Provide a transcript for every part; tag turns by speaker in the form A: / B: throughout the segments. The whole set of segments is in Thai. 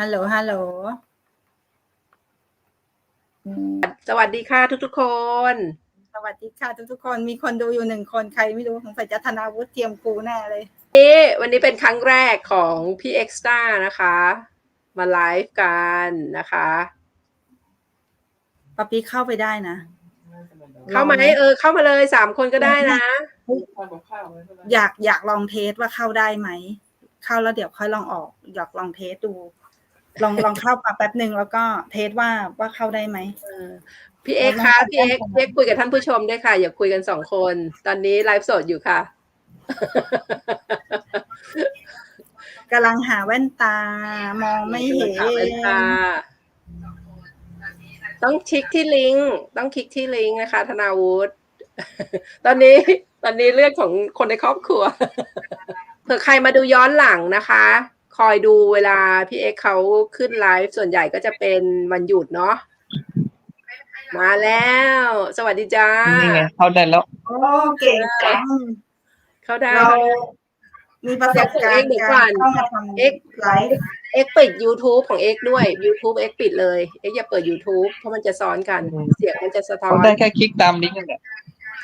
A: ฮัลโหล ฮัลโหลอืม
B: สวัสดีค่ะทุกๆคน
A: สวัสดีค่ะทุกๆคน มีคนดูอยู่หนึ่งคน ใครไม่รู้สงสัยจะธนาวุฒิเทียมกูแน่เลย
B: นี่วันนี้เป็นครั้งแรกของพี่เอ็กซ์ตานะคะ มาไลฟ์กันนะคะ
A: ปะปีเข้าไปได้นะ
B: เข้ามาเออ เข้ามาเลยสามคนก็ได้นะ
A: อยากอยากลองเทสว่าเข้าได้ไหม เข้าแล้วเดี๋ยวค่อยลองออก อยากลองเทสดู ลองลองเข้ามาแป๊บหนึ่งแล้วก็เทสว่าว่าเข้าได้ไหม
B: เออพี่เอ็กซ์คะพี่เอ็กซ์พี่เอ็กซ์คุยกับท่านผู้ชมด้วยค่ะ อย่าคุยกันสองคน ตอนนี้ไลฟ์สดอยู่ค่ะ
A: กำลังหาแว่นตามองไม่เห็น
B: ถามเลยค่ะต้องคลิกที่ลิงก์ต้องคลิกที่ลิงก์นะคะ ธนาวุฒิตอนนี้ตอนนี้เรื่องของคนในครอบครัวเผื่อใครมาดูย้อนหลังนะคะ คอยดูเวลาพี่เอ็กซ์เขาขึ้นไลฟ์ส่วนใหญ่ก็จะเป็นวันหยุดเนาะมาแล้ว สวัสดีจ้า
C: นี่ไงเข้าได้แล้ว
A: โอ้เก่งจัง
B: เขาได้
A: เรามีประสบการณ์
B: เดี๋ยวก่
A: กา
B: อน
A: รเข้ามาทำ
B: เอ็กซ์
A: ไลฟ์
B: เอ็กซ์ปิด YouTube ของเอ็กซ์ด้วย YouTube เอ็กซ์ปิดเลยเอ็กซ์อย่าเปิด YouTube เพราะมันจะซ้อนกัน
C: อืม
B: เสียงมันจะสะท้อ
C: เขา
B: น
C: ได้แค่คลิกตามลิงก์นั่นแหละ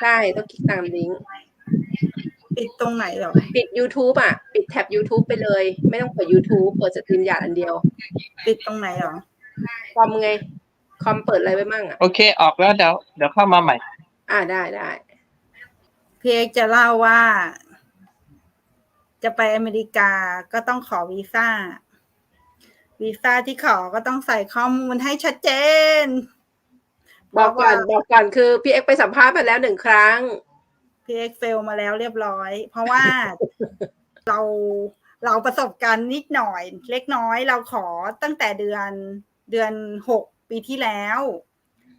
B: ใช่ต้องคลิกตามลิงก์
A: ปิดตรงไหนเหรอ
B: ปิด YouTube อะ ปิดแท็บ YouTube ไปเลย ไม่ต้องเปิด YouTube เปิดสตรีมยาดอันเดียว
A: ปิดตรงไหนเหรอ
B: คอมไง คอมเปิดอะไรไว้มั่งอะ
C: โอเค ออกแล้วเดี๋ยวเดี๋ยวเข้ามาใหม่
B: อ่าได้ได้
A: พี่เอกจะเล่าว่า จะไปอเมริกาก็ต้องขอวีซ่า วีซ่าที่ขอก็ต้องใส่ข้อมูลให้ชัดเจน
B: บอกก่อน
A: เพราะว่า
B: บอกก่อนคือพี่เอ็กซ์ไปสัมภาษณ์มาแล้วหนึ่งครั้ง
A: พี่เอกเฟลมาแล้วเรียบร้อย เพราะว่าเราเราประสบการณ์นิดหน่อย เล็กน้อยเราขอตั้งแต่เดือนเดือนหกปีที่แล้ว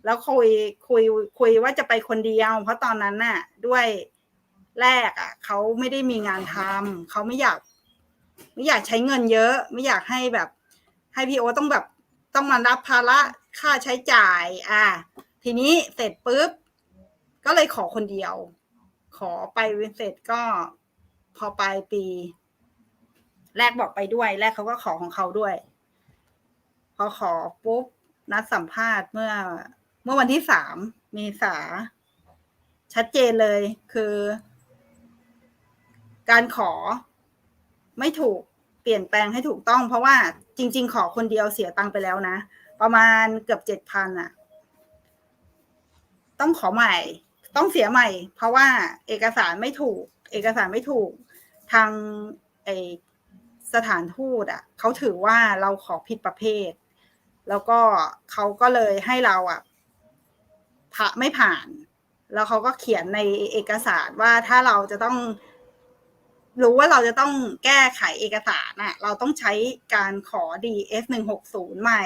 A: แล้วคุยคุยคุยว่าจะไปคนเดียว เพราะตอนนั้นน่ะ ด้วยแรกอะเขาไม่ได้มีงานทำเขาไม่อยาก ไม่อยากใช้เงินเยอะ ไม่อยากให้แบบ ให้พี่โอตต้องแบบต้องมารับภาระค่าใช้จ่าย อะทีนี้เสร็จปุ๊บก็เลยขอคนเดียว ขอไปเสร็จก็พอปลายปี แรกบอกไปด้วย แรกเขาก็ขอของเขาด้วย พอขอปุ๊บ นัดสัมภาษณ์เมื่อ เมื่อวันที่สามเมษา ชัดเจนเลยคือ การขอไม่ถูกเปลี่ยนแปลงให้ถูกต้อง เพราะว่าจริง ๆ ขอคนเดียวเสียตังค์ไปแล้วนะ ประมาณเกือบเจ็ดพันอะต้องขอใหม่ ต้องเสียใหม่ เพราะว่าเอกสารไม่ถูก เอกสารไม่ถูกทางไอสถานทูตอะเขาถือว่าเราขอผิดประเภท แล้วก็เขาก็เลยให้เราอะผ่าไม่ผ่าน แล้วเขาก็เขียนในเอกสารว่าถ้าเราจะต้องรู้ว่าเราจะต้องแก้ไขเอกสารน่ะ เราต้องใช้การขอ DS หนึ่งหกศูนย์ใหม่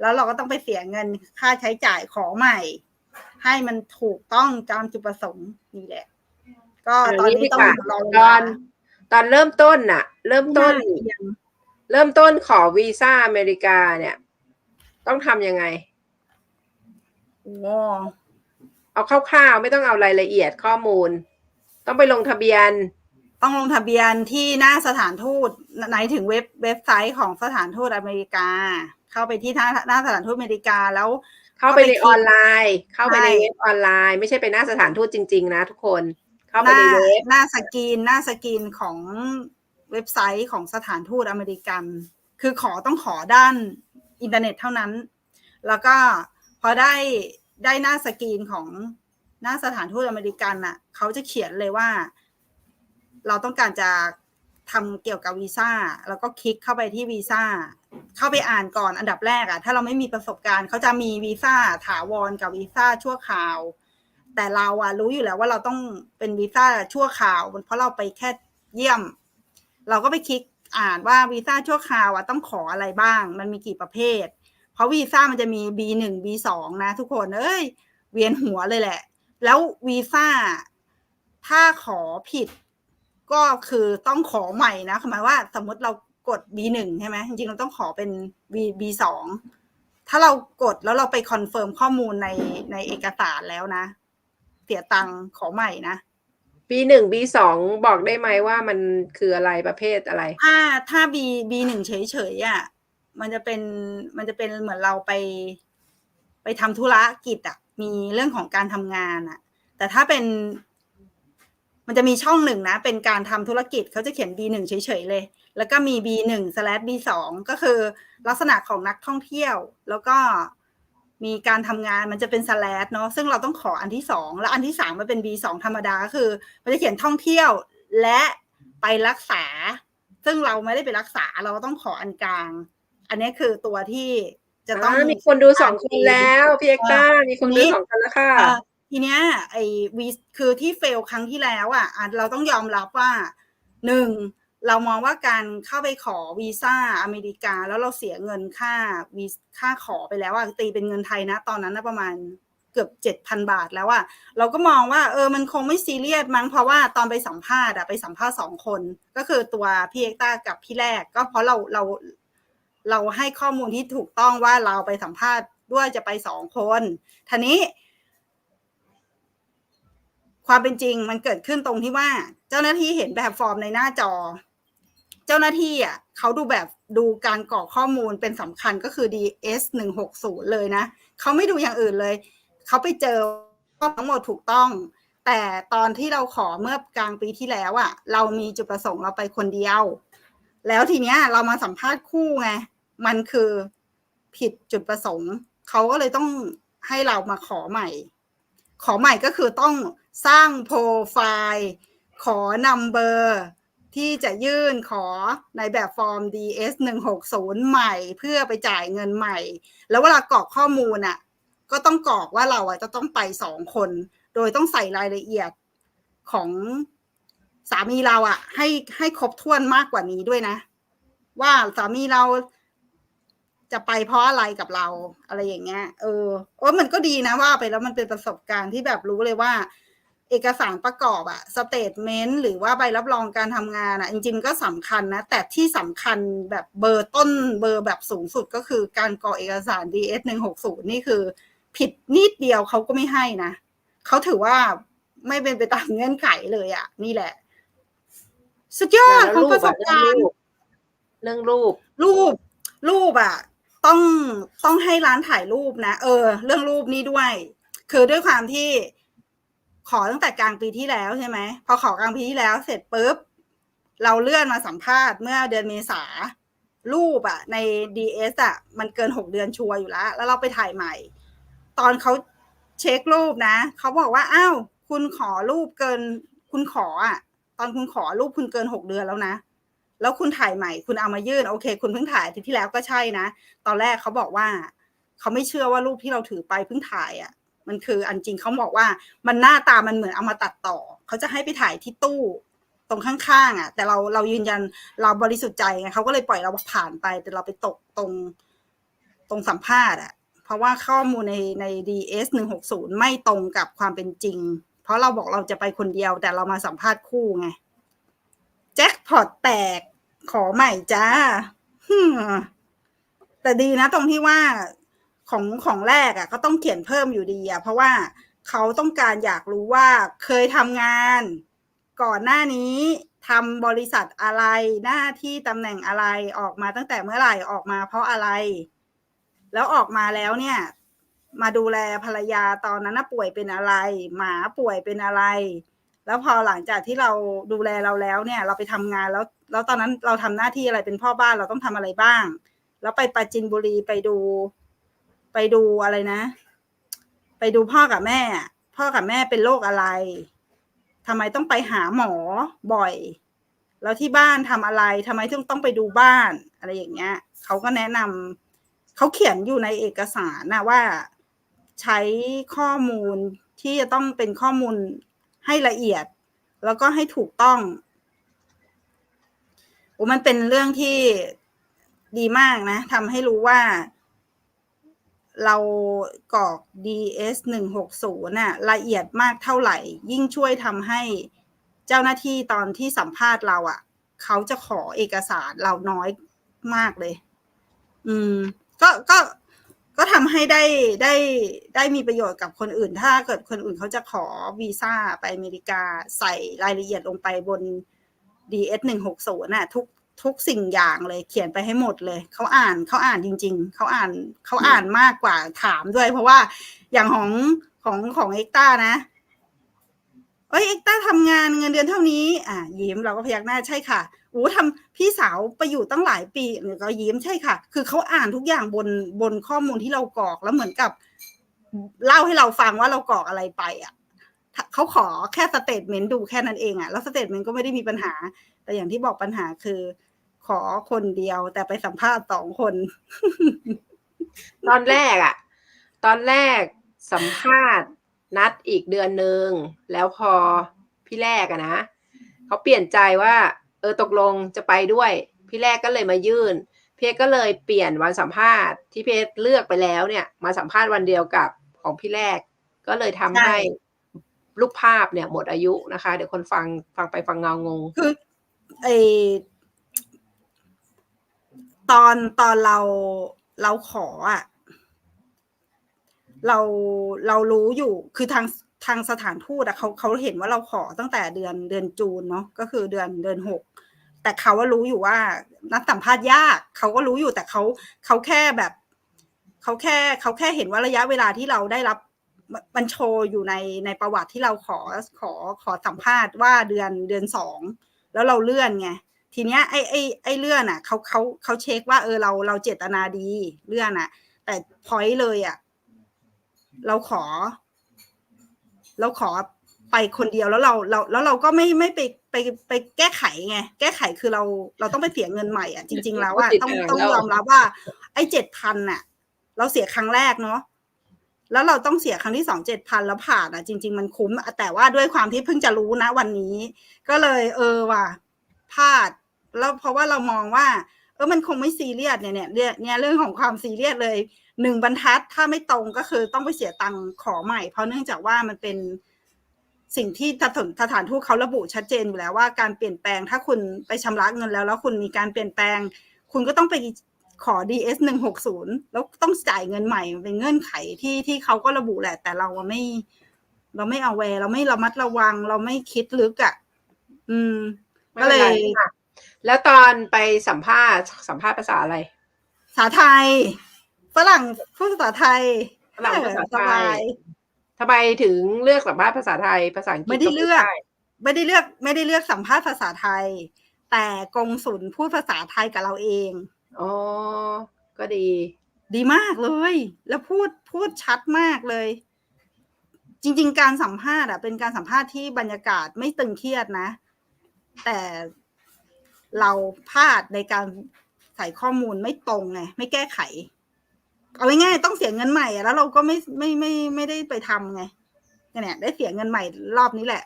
A: แล้วเราก็ต้องไปเสียเงินค่าใช้จ่ายขอใหม่ ให้มันถูกต้องตามจุดประสงค์นี่แหละ ก็ตอนนี้ต้องรอเว
B: ตอ
A: ลาน
B: ตอนเริ่มต้นน่ะ เริ่มต้น เริ่มต้นขอวีซ่าอเมริกาเนี่ย ต้องทำยังไง
A: โอ้
B: เอาคร่าวๆไม่ต้องเอารายละเอียดข้อมูล ต้องไปลงทะเบียน
A: ต้องลงทะเบียนที่หน้าสถานทูตไหนถึงเว็บเว็บไซต์ของสถานทูตอเมริกา เข้าไปที่หน้าหน้าสถานทูตอเมริกาแล้ว
B: เข้าไปใน
A: เข้าไปคลิก
B: ออนไลน์ เข้าไปใน
A: ใช่
B: เว็บออนไลน์ ไม่ใช่ไปหน้าสถานทูตจริง ๆ นะทุกคน เข้า
A: ห
B: ไป
A: น้า
B: ในเว็บ
A: หน้าสกรีนหน้าสกรีนของเว็บไซต์ของสถานทูตอเมริกัน คือขอต้องขอด้านอินเทอร์เน็ตเท่านั้น แล้วก็พอได้ได้หน้าสกรีนของหน้าสถานทูตอเมริกันน่ะเขาจะเขียนเลยว่า เราต้องการจะทำเกี่ยวกับวีซ่าแล้วก็คลิกเข้าไปที่วีซ่า เข้าไปอ่านก่อนอันดับแรกอะถ้าเราไม่มีประสบการณ์เขาจะมีวีซ่าถาวรกับวีซ่าชั่วคราว แต่เราอะรู้อยู่แล้วว่าเราต้องเป็นวีซ่าชั่วคราว เพราะเราไปแค่เยี่ยม เราก็ไปคลิกอ่านว่าวีซ่าชั่วคราวอะต้องขออะไรบ้าง มันมีกี่ประเภท เพราะวีซ่ามันจะมี B1 B2 นะทุกคนเอ้ย เวียนหัวเลยแหละ แล้ววีซ่าถ้าขอผิดก็คือต้องขอใหม่นะหมายว่าสมมติเรา กด B1 ใช่ไหมจริงๆเราต้องขอเป็น B B2 ถ้าเรากดแล้วเราไปคอนเฟิร์มข้อมูลในในเอกสารแล้วนะ เสียตังค์ขอใหม่นะ
B: ปีหนึ่งปีสองบอกได้ไหมว่ามันคืออะไรประเภทอะไร
A: ถ้าถ้า B B หนึ่งเฉยๆอะมันจะเป็นมันจะเป็นเหมือนเราไป ไปทำธุรกิจอะมีเรื่องของการทำงานอะแต่ถ้าเป็น มันจะมีช่องหนึ่งนะ เป็นการทำธุรกิจเขาจะเขียน B1 เฉยๆเลย แล้วก็มี B1 slash B2 ก็คือลักษณะของนักท่องเที่ยว แล้วก็มีการทำงานมันจะเป็น slash เนาะซึ่งเราต้องขออันที่สองแล้วอันที่สามมันเป็น B2 ธรรมดาก็คือ มันจะเขียนท่องเที่ยวและไปรักษา ซึ่งเราไม่ได้ไปรักษาเราก็ต้องขออันกลาง อันนี้คือตัวที่จะต้อง
B: อ่ามีคนดูสองคนแล้วพี่เอ็กต้ามีคนดูสองคนแล้วค่ะ
A: อ่า ทีเนี้ยไอ้วีคือที่เฟลครั้งที่แล้วอะอะเราต้องยอมรับว่าหนึ่งเรามองว่าการเข้าไปขอวีซ่าอเมริกา แล้วเราเสียเงินค่าวีค่าขอไปแล้วอะตีเป็นเงินไทยนะ ตอนนั้นนะประมาณเกือบเจ็ดพันบาทแล้วอะเราก็มองว่าเออมันคงไม่ซีเรียสมั้งเพราะว่าตอนไปสัมภาษณ์อะไปสัมภาษณ์สองคน ก็คือตัวพี่เอกต้ากับพี่แรก ก็เพราะเราเราเราให้ข้อมูลที่ถูกต้องว่าเราไปสัมภาษณ์ด้วยจะไปสองคนทีนี้ ความเป็นจริงมันเกิดขึ้นตรงที่ว่า เจ้าหน้าที่เห็นแบบฟอร์มในหน้าจอ เจ้าหน้าที่อะเขาดูแบบดูการกรอกข้อมูลเป็นสำคัญก็คือ DS หนึ่งหกศูนย์เลยนะเขาไม่ดูอย่างอื่นเลย เขาไปเจอทั้งหมดถูกต้อง แต่ตอนที่เราขอเมื่อกลางปีที่แล้วอะ เรามีจุดประสงค์เราไปคนเดียว แล้วทีเนี้ยเรามาสัมภาษณ์คู่ไงมันคือผิดจุดประสงค์ เขาก็เลยต้องให้เรามาขอใหม่ ขอใหม่ก็คือต้อง สร้างโปรไฟล์ขอนำเบอร์ที่จะยื่นขอในแบบฟอร์ม DS 160ใหม่เพื่อไปจ่ายเงินใหม่ แล้วเวลากรอกข้อมูลอะ ก็ต้องกรอกว่าเราอะจะต้องไปสองคน โดยต้องใส่รายละเอียดของสามีเราอะ ให้ให้ครบถ้วนมากกว่านี้ด้วยนะ ว่าสามีเราจะไปเพราะอะไรกับเราอะไรอย่างเงี้ย เออเออมันก็ดีนะว่าไปแล้วมันเป็นประสบการณ์ที่แบบรู้เลยว่า เอกสารประกอบอะสเตทเมนต์หรือว่าใบรับรองการทำงานอะจริงๆก็สำคัญนะ แต่ที่สำคัญแบบเบอร์ต้นเบอร์แบบสูงสุดก็คือการกรอกเอกสาร DS 160นี่คือ ผิดนิดเดียวเขาก็ไม่ให้นะเขาถือว่าไม่เป็นไปตามเงื่อนไขเลยอะนี่แหละ สุดยอด
B: แล้ว
A: ของ
B: รู
A: ป
B: ประ
A: ส
B: อะ
A: บการณ์
B: เรื่องรูป
A: รูป รูปอะต้องต้องให้ร้านถ่ายรูปนะ เออ เรื่องรูปนี้ด้วย คือด้วยความที่ ขอตั้งแต่กลางปีที่แล้วใช่ไหมพอขอกลางปีที่แล้วเสร็จปุ๊บ เราเลื่อนมาสัมภาษณ์เมื่อเดือนเมษารูปอะใน DS อะมันเกินหกเดือนชัวร์อยู่แล้ว แล้วเราไปถ่ายใหม่ ตอนเขาเช็ครูปนะเขาบอกว่าอ้าวคุณขอรูปเกิน คุณขออะตอนคุณขอรูปคุณเกินหกเดือนแล้วนะแล้วคุณถ่ายใหม่ คุณเอามายื่นโอเค คุณเพิ่งถ่ายทิตย์ที่แล้วก็ใช่นะ ตอนแรกเขาบอกว่า เขาไม่เชื่อว่ารูปที่เราถือไปเพิ่งถ่ายอะ่ะ มันคืออันจริงเขาบอกว่ามันหน้าตามันเหมือนเอามาตัดต่อ เขาจะให้ไปถ่ายที่ตู้ตรงข้างๆอะ แต่เราเรายืนยันเราบริสุทธิ์ใจไงเขาก็เลยปล่อยเราผ่านไป แต่เราไปตกตรงตรงสัมภาษณ์อะ เพราะว่าข้อมูลในใน DS หนึ่งหกศูนย์ไม่ตรงกับความเป็นจริง เพราะเราบอกเราจะไปคนเดียว แต่เรามาสัมภาษณ์คู่ไงแจ็คพอตแตกขอใหม่จ้าแต่ดีนะตรงที่ว่า ของของแรกอะ่ะก็ต้องเขียนเพิ่มอยู่ดีอะ่ะเพราะว่าเขาต้องการอยากรู้ว่าเคยทำงาน ก่อนหน้านี้ทำบริษัทอะไรหน้าที่ตำแหน่งอะไรออกมาตั้งแต่เมื่อไหร่ออกมาเพราะอะไร แล้วออกมาแล้วเนี่ย มาดูแลภรรยาตอนนั้นป่วยเป็นอะไร หมาป่วยเป็นอะไร แล้วพอหลังจากที่เราดูแลเราแล้วเนี่ย เราไปทำงานแล้วแล้วตอนนั้นเราทำหน้าที่อะไรเป็นพ่อบ้านเราต้องทำอะไรบ้าง แล้วไปปราจินบุรีไปดู ไปดูอะไรนะ ไปดูพ่อกับแม่ พ่อกับแม่เป็นโรคอะไรทำไมต้องไปหาหมอบ่อย แล้วที่บ้านทำอะไรทำไมต้องต้องไปดูบ้านอะไรอย่างเงี้ยเขาก็แนะนำเขาเขียนอยู่ในเอกสารนะว่าใช้ข้อมูลที่จะต้องเป็นข้อมูลให้ละเอียด แล้วก็ให้ถูกต้องโอ้มันเป็นเรื่องที่ดีมากนะทำให้รู้ว่า เรากรอก DS หนึ่งหกศูนย์น่ะละเอียดมากเท่าไหร่ ยิ่งช่วยทำให้เจ้าหน้าที่ตอนที่สัมภาษณ์เราอะ่ะ เขาจะขอเอกสารเราน้อยมากเลย อืม ก็ก็ก็ทำให้ได้ได้ได้มีประโยชน์กับคนอื่น ถ้าเกิดคนอื่นเขาจะขอวีซ่าไปอเมริกาใส่รายละเอียดลงไปบน DS หนึ่งหกศูนย์น่ะทุก ทุกสิ่งอย่างเลยเขียนไปให้หมดเลยเขาอ่านเขาอ่านจริง ๆเขาอ่านเขาอ่านมากกว่าถามด้วย เพราะว่าอย่างของของของเอ็กต้านะเอ้ยเอ็กต้าทำงานเงินเดือนเท่านี้ อ่ายิ้มเราก็พยักหน้าใช่ค่ะโอ้ทำพี่สาวไปอยู่ตั้งหลายปีก็ยิ้มใช่ค่ะ คือเขาอ่านทุกอย่างบนบนข้อมูลที่เรากรอกแล้วเหมือนกับ เล่าให้เราฟังว่าเรากรอกอะไรไปอะเขาขอแค่สเตทเมนต์ดูแค่นั้นเองอะแล้วสเตทเมนต์ก็ไม่ได้มีปัญหา แต่อย่างที่บอกปัญหาคือ ขอคนเดียว แต่ไปสัมภาษณ์สองคน
B: ตอนแรกอะตอนแรกสัมภาษณ์นัดอีกเดือนหนึ่งแล้วพอพี่แรกอะนะเขาเปลี่ยนใจว่า เออตกลงจะไปด้วย พี่แรกก็เลยมายื่นพี่เอกก็เลยเปลี่ยนวันสัมภาษณ์ที่พี่เอกเลือกไปแล้วเนี่ย มาสัมภาษณ์วันเดียวกับของพี่แรก ก็เลยทำ
A: ใช่
B: ให้รูปภาพเนี่ยหมดอายุนะคะ เดี๋ยวคนฟังฟังไปฟังเงางง
A: คือไอ ตอนตอนเราเราขออะเราเรารู้อยู่คือทางทางสถานทูตอะเขาเขาเห็นว่าเราขอตั้งแต่เดือนเดือนจูนเนาะก็คือเดือนเดือนหกแต่เขาว่ารู้อยู่ว่า นัดสัมภาษณ์ยากเขาก็รู้อยู่แต่เขาเขาแค่แบบเขาแค่เขาแค่เห็นว่าระยะเวลาที่เราได้รับมันมันโชว์อยู่ในในประวัติที่เราขอขอขอสัมภาษณ์ว่าเดือนเดือนสองแล้วเราเลื่อนไง ทีเนี้ยไอ้ไอ้ไอ้เลื่อนอะเขาเขาเขาเช็คว่าเออเราเราเจตนาดีเลื่อนอะ แต่พอยเลยอะเราขอ เราขอไปคนเดียวแล้วเราเราแล้วเราก็ไม่ไม่ไปไปไปแก้ไขไงแก้ไขคือเราเราต้องไปเสียเงินใหม่อะจริง ๆ แล้วอะ
B: ติด
A: ต้อง
B: อ่าง
A: ต้อง
B: แล้ว
A: ยอมรับว่า ไอ้เจ็ดพันน่ะ เราเสียครั้งแรกเนาะแล้วเราต้องเสียครั้งที่สองเจ็ดพันแล้วผ่านอะ จริง ๆ มันคุ้มแต่ว่าด้วยความที่เพิ่งจะรู้นะวันนี้ ก็เลย เออว่ะพลาด แล้วเพราะว่าเรามองว่า เออมันคงไม่ซีเรียสเนี่ยเนี่ยเนี่ยเรื่องของความซีเรียสเลยหนึ่งบรรทัดถ้าไม่ตรงก็คือต้องไปเสียตังค์ขอใหม่ เพราะเนื่องจากว่ามันเป็นสิ่งที่สถานสถานทูตเขาระบุชัดเจนอยู่แล้วว่าการเปลี่ยนแปลงถ้าคุณไปชำระเงินแล้ว แล้วคุณมีการเปลี่ยนแปลง คุณก็ต้องไปขอ DS หนึ่งหกศูนย์แล้วต้องจ่ายเงินใหม่เป็นเงื่อนไขที่ที่เขาก็ระบุแหละ แต่เราไม่ เราไม่เอาแวร์เราไม่ระมัดระวัง เราไม่คิดลึกอะ อืม ก็
B: เล
A: ย
B: ค่ะ แล้วตอนไปสัมภาษณ์สัมภาษณ์ภาษาอะไร
A: ภาษาไทย ฝรั่งพูดภาษาไทย
B: ฝรั่งภาษา
A: ส
B: ไท
A: บายย
B: ทำไมถึงเลือกสัมภาษณ์ภาษาไทย ภาษาอังกฤษ
A: ไม่ได้เลือก
B: พู
A: ไม่ได้เลือก ไม่ได้เลือกสัมภาษณ์ภาษาไทย แต่กงสุลพูดภาษาไทยกับเราเอง
B: อ๋อก็ดี
A: ดีมากเลย แล้วพูดพูดชัดมากเลย จริง ๆ การสัมภาษณ์อะเป็นการสัมภาษณ์ที่บรรยากาศไม่ตึงเครียดนะ แต่ เราพลาดในการใส่ข้อมูลไม่ตรงไงไม่แก้ไข เอาง่ายๆต้องเสียเงินใหม่อะแล้วเราก็ไม่ไม่ไม่ไม่ได้ไปทำไงเนี่ยได้เสียเงินใหม่รอบนี้แหละ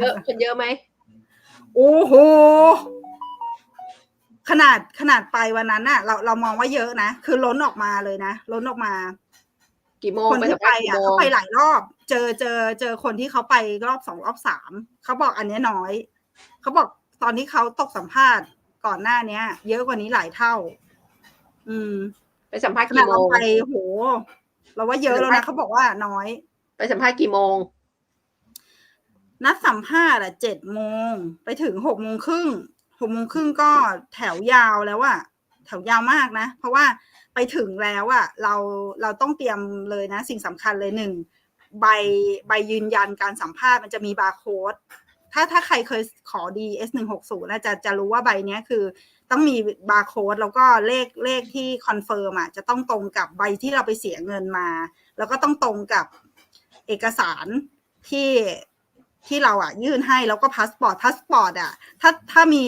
B: เยอะคนเยอะไหม
A: โอ้โหขนาดขนาดไปวันนั้นน่ะ เราเรามองว่าเยอะนะคือล้นออกมาเลยนะล้นออกมา
B: กี่โมง
A: คน
B: ไป
A: ที่
B: สัม
A: ไป
B: ภาษณ์กี่
A: อะ
B: โม
A: เขา
B: ง
A: ไปหลายรอบ เจอเจอเจอคนที่เขาไปรอบสองรอบสามเขาบอกอันเนี้ยน้อย เขาบอก ตอนที่เขาตกสัมภาษณ์ก่อนหน้าเนี้ย เยอะกว่านี้หลายเท่า อืม
B: ไปสัมภาษณ์
A: ขนา
B: กี่
A: ด
B: โม
A: เรา
B: ง
A: ไปโห เราว่าเยอะแล้วนะเขาบอกว่าน้อย
B: ไปสัมภาษณ์กี่โมง
A: นัดสัมภาษณ์อะเจ็ดโมงไปถึงหกโมงครึ่งหกโมงครึ่งก็แถวยาวแล้วอะแถวยาวมากนะ เพราะว่าไปถึงแล้วอะเราเราต้องเตรียมเลยนะ สิ่งสำคัญเลยหนึ่งใบใบยืนยันการสัมภาษณ์มันจะมีบาร์โค้ด ถ้าถ้าใครเคยขอ DS หนึ่งหกศูนย์จะจะรู้ว่าใบนี้คือต้องมีบาร์โค้ดแล้วก็เลขเลขที่คอนเฟิร์มอะจะต้องตรงกับใบที่เราไปเสียเงินมา แล้วก็ต้องตรงกับเอกสารที่ที่เราอะยื่นให้แล้วก็พาสปอร์ตพาสปอร์ตอะถ้าถ้ามี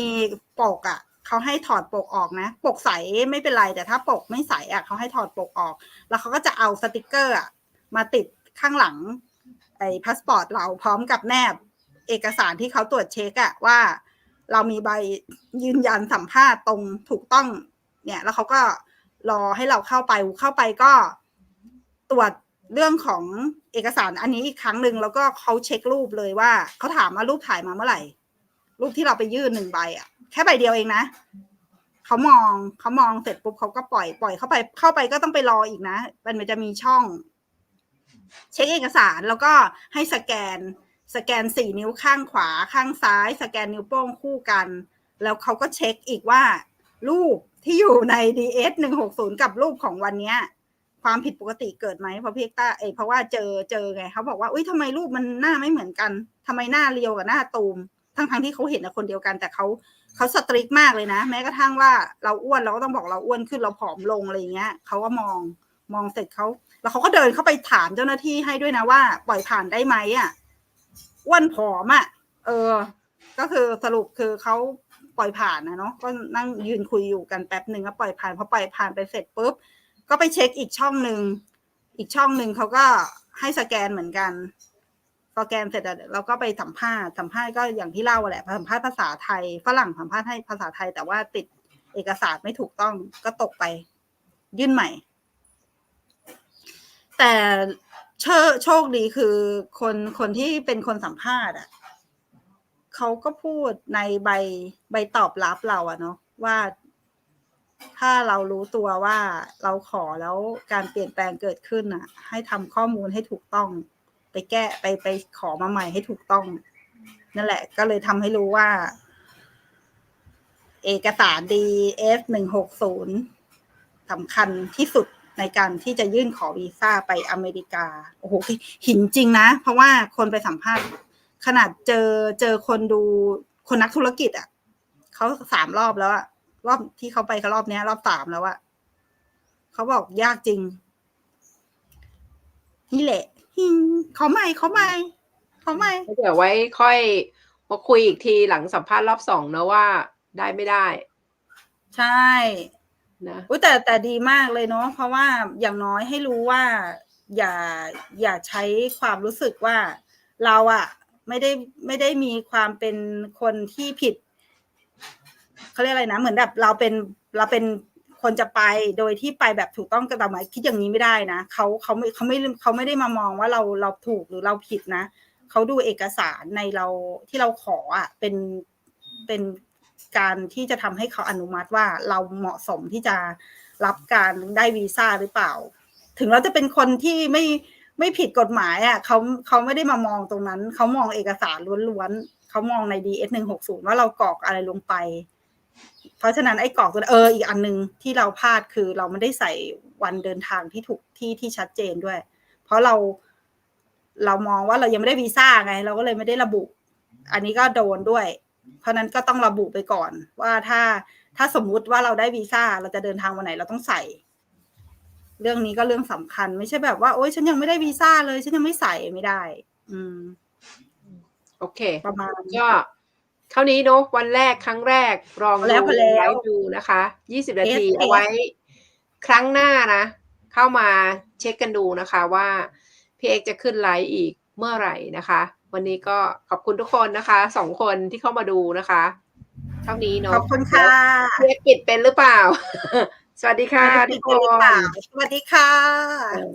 A: ปกอะเขาให้ถอดปกออกนะ ปกใสไม่เป็นไรแต่ถ้าปกไม่ใสอะเขาให้ถอดปกออก แล้วเขาก็จะเอาสติกเกอร์อะมาติดข้างหลังไอ้พาสปอร์ตเราพร้อมกับแนบ เอกสารที่เขาตรวจเช็คอะว่า เรามีใบยืนยันสัมภาษณ์ตรงถูกต้อง เนี่ย แล้วเขาก็รอให้เราเข้าไปเข้าไปก็ตรวจเรื่องของเอกสารอันนี้อีกครั้งหนึ่งแล้วก็เขาเช็ครูปเลยว่าเขาถามว่ารูปถ่ายมาเมื่อไหร่ รูปที่เราไปยื่นหนึ่งใบอะแค่ใบเดียวเองนะเขามองเขามองเสร็จปุ๊บเขาก็ปล่อยปล่อยเข้าไปเข้าไปก็ต้องไปรออีกนะ มันมันจะมีช่อง เช็คเอกสารแล้วก็ให้สแกน สแกนสี่นิ้วข้างขวาข้างซ้าย สแกนนิ้วโป้งคู่กัน แล้วเขาก็เช็คอีกว่า รูปที่อยู่ใน DS หนึ่งหกศูนย์กับรูปของวันเนี้ย ความผิดปกติเกิดไหมเพราะพี่เอกต้าเอยเพราะว่าเจอเจอไงเขาบอกว่าอุ้ยทำไมรูปมันหน้าไม่เหมือนกันทำไมหน้าเรียวกับหน้าตูม ทั้งทั้งที่เขาเห็นคนเดียวกันแต่เขาเขาสตริกมากเลยนะ แม้กระทั่งว่าเราอ้วนเราก็ต้องบอกเราอ้วนขึ้นเราผอมลงอะไรอย่างเงี้ยเขาก็มองมองเสร็จเขาแล้วเขาก็เดินเข้าไปถามเจ้าหน้าที่ให้ด้วยนะว่า ปล่อยผ่านได้ไหมอะ อ้วนผอมอะ เออ ก็คือสรุปคือเขาปล่อยผ่านนะเนาะก็นั่งยืนคุยอยู่กันแป๊บหนึ่งก็ปล่อยผ่านพอปล่อยผ่านไปเสร็จปุ๊บก็ไปเช็คอีกช่องหนึ่งอีกช่องหนึ่งเขาก็ให้สแกนเหมือนกันสแกนเสร็จอะเราก็ไปสัมภาษณ์สัมภาษณ์ก็อย่างที่เล่าแหละสัมภาษณ์ภาษาไทยฝรั่งสัมภาษณ์ให้ภาษาไทย แต่ว่าติดเอกสารไม่ถูกต้องก็ตกไป ยื่นใหม่ แต่ โชโชคดีคือคนคนที่เป็นคนสัมภาษณ์อะเขาก็พูดในใบใบตอบรับเราอะเนาะว่าถ้าเรารู้ตัวว่าเราขอแล้วการเปลี่ยนแปลงเกิดขึ้นอะ ให้ทำข้อมูลให้ถูกต้อง ไปแก้ไปไปขอมาใหม่ให้ถูกต้อง นั่นแหละ ก็เลยทำให้รู้ว่า เอกสาร DS หนึ่งหกศูนย์สำคัญที่สุด ในการที่จะยื่นขอวีซ่าไปอเมริกาโอ้โหหินจริงนะ เพราะว่าคนไปสัมภาษณ์ ขนาดเจอเจอคนดูคนนักธุรกิจอะเขาสามรอบแล้วอะรอบที่เขาไปเขารอบเนี้ย รอบสามแล้วอะเขาบอกยากจริง นี่แหละหิงเขาใหม่เขาใหม่เขาใหม่
B: เดี๋ยวไว้ค่อยมาคุยอีกทีหลังสัมภาษณ์รอบสองนะว่าได้ไม่ได้
A: ใช่
B: นะ
A: อุยแต่แต่ดีมากเลยเนาะเพราะว่าอย่างน้อยให้รู้ว่า อย่าอย่าใช้ความรู้สึกว่าเราอะไม่ได้ไม่ได้มีความเป็นคนที่ผิดเขาเรียกอะไรนะ เหมือนแบบเราเป็นเราเป็นคนจะไปโดยที่ไปแบบถูกต้องกระทำหมายคิดอย่างนี้ไม่ได้นะเขาเขาไม่เขาไม่เขาไม่ได้มามองว่าเราเราถูกหรือเราผิดนะเขาดูเอกสารในเราที่เราขออะเป็นเป็น การที่จะทำให้เขาอนุมัติว่าเราเหมาะสมที่จะรับการได้วีซ่าหรือเปล่า ถึงเราจะเป็นคนที่ไม่ไม่ผิดกฎหมายอะเขาเขาไม่ได้มามองตรงนั้น เขามองเอกสารล้วนๆเขามองใน DS หนึ่งหกศูนย์ว่าเรากรอกอะไรลงไป เพราะฉะนั้นไอ้กรอกตัวเอออีกอันหนึ่งที่เราพลาดคือเราไม่ได้ใส่วันเดินทางที่ถูกที่ที่ชัดเจนด้วย เพราะเราเรามองว่าเรายังไม่ได้วีซ่าไง เราก็เลยไม่ได้ระบุ อันนี้ก็โดนด้วย เพราะนั้นก็ต้องระบุไปก่อนว่าถ้าถ้าสมมุติว่าเราได้วีซ่าเราจะเดินทางวันไหนเราต้องใส่ เรื่องนี้ก็เรื่องสำคัญ ไม่ใช่แบบว่าโอ๊ยฉันยังไม่ได้วีซ่าเลย ฉันยังไม่ใส่ไม่ได้ อืม
B: โอเค
A: ประมาณ
B: ก็เท่านี้เนอะวันแรกครั้งแรกลอง
A: พอแล้ว
B: ดู
A: พอแล้ว
B: ไลฟ์ดูนะคะยี่สิบนาที
A: เอส
B: เอาไว้ ครั้งหน้านะ เข้ามาเช็คกันดูนะคะว่าพี่เอกจะขึ้นไลฟ์อีกเมื่อไหร่นะคะ วันนี้ก็ขอบคุณทุกคนนะคะสองคนที่เข้ามาดูนะคะ เท่านี้เนาะ
A: ขอบคุณค่ะ
B: พี่เอกปิดเป็นหรือเปล่า สวัสดีค่ะ
A: ไม่ได้
B: ทุ
A: ปิ
B: ก
A: ด
B: ค
A: เลยหรือเปล่านสวัสดีค่ะ
B: เออ